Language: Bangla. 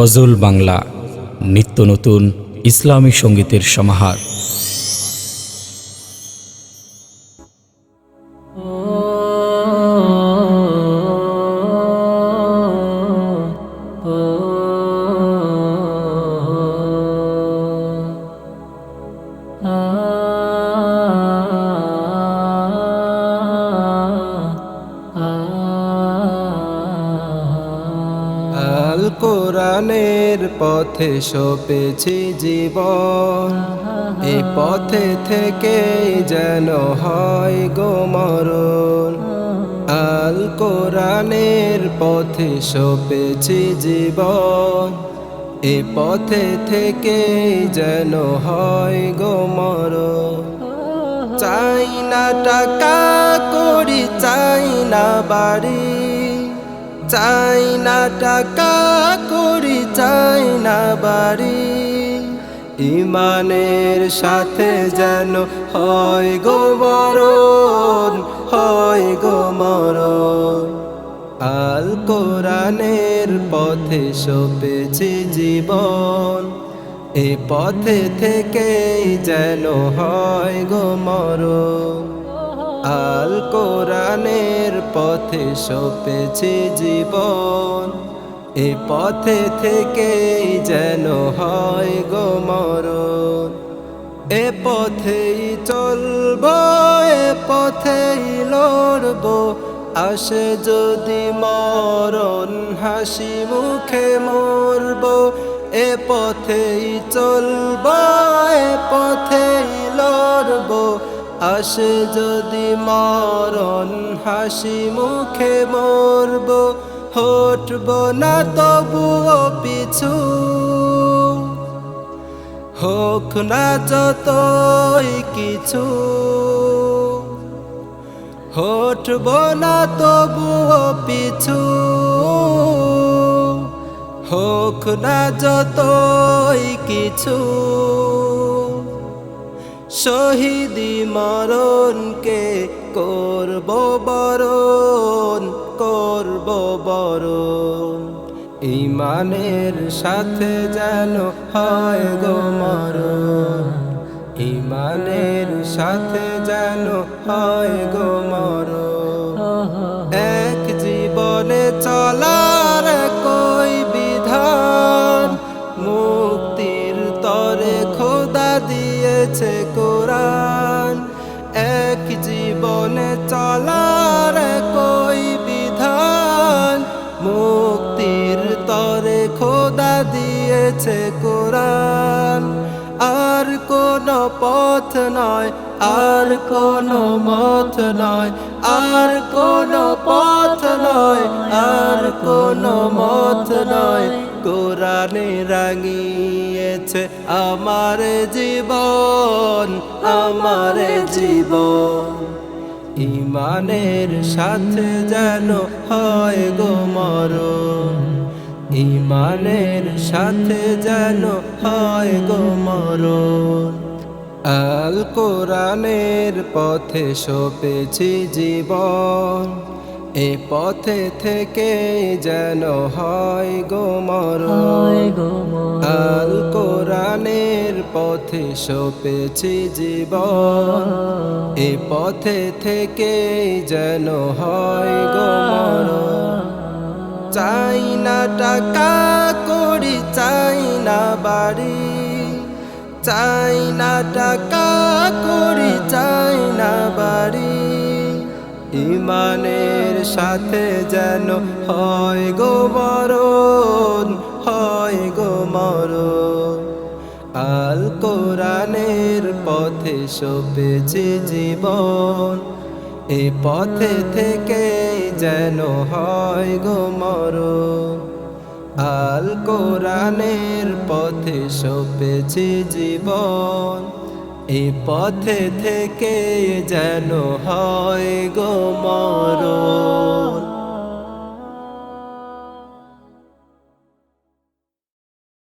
গজল বাংলা নিত্য নতুন ইসলামী সঙ্গীতের সমাহার। কোরআনের পথে সপেছি জীবন। এই পথে থেকে যেন হয় গো মরণ। আল কোরআনের পথে সপেছি জীবন। এ পথে থেকে যেন হয় গো মরণ। চাই না টাকা করি, চাই না বাড়ি। চাই না টাকা, করি চাই না বাড়ি। ইমানের সাথে যেন হয় গো মরণ, হয় গো মরণ। আল কোরআনের পথে সপেছি জীবন, এ পথে থেকেই যেন হয় গো মরণ। আল কোরআনের পথে সপেছি জীবন। এ পথে থেকেই যেন হয় গো মরণ। এ পথেই চলব, এ পথেই লড়ব। আসে যদি মরণ হাসি মুখে মরব, এ পথেই চলব, এ লড়ব আসে যদি মরণ হাসি মুখে মরব, হটব না তবুও পিছু। হোক না যতই কিছু, হটব না তবুও পিছু। হোক না যতই কিছু। শহীদি মারণকে করব বরণ করব বরণ। ইমানের সাথে যেন হয় গো মরণ। ইমানের সাথে যেন হয় গো মরণ। দিয়েছে কোরআন। এক জীবনে চলার কই বিধান। মুক্তির তরে খোদা দিয়েছে কোরআন। আর কোন পথ নয়, আর কোন মত নয়, আর কোন পথ নয়, আর কোন মত নয়। কোরআনে রাঙিয়েছে, আমার জীবন আমার জীবন। ইমানের সাথে যেন হয় গো মরণ। ইমানের সাথে যেন হয় গো মরণ। আল কোরআনের পথে সপেছি জীবন। এ পথে থেকে যেন হয় গো মরণ। আল কোরআনের পথে সপেছি জীবন। এ পথে থেকে যেন হয় গো মরণ। চাই না টাকা করি চাই না বাড়ি। চাই না টাকা করি চাই না বাড়ি। ইমানের সাথে যেন হয় গো মরণ, হয় গো মরণ। আল কোরআনের পথে সপেছি জীবন, এ পথে থেকে যেন হয় গো মরণ। আল কোরআনের পথে সপেছি জীবন এ পথে থেকে যেন হয় গো মরণ।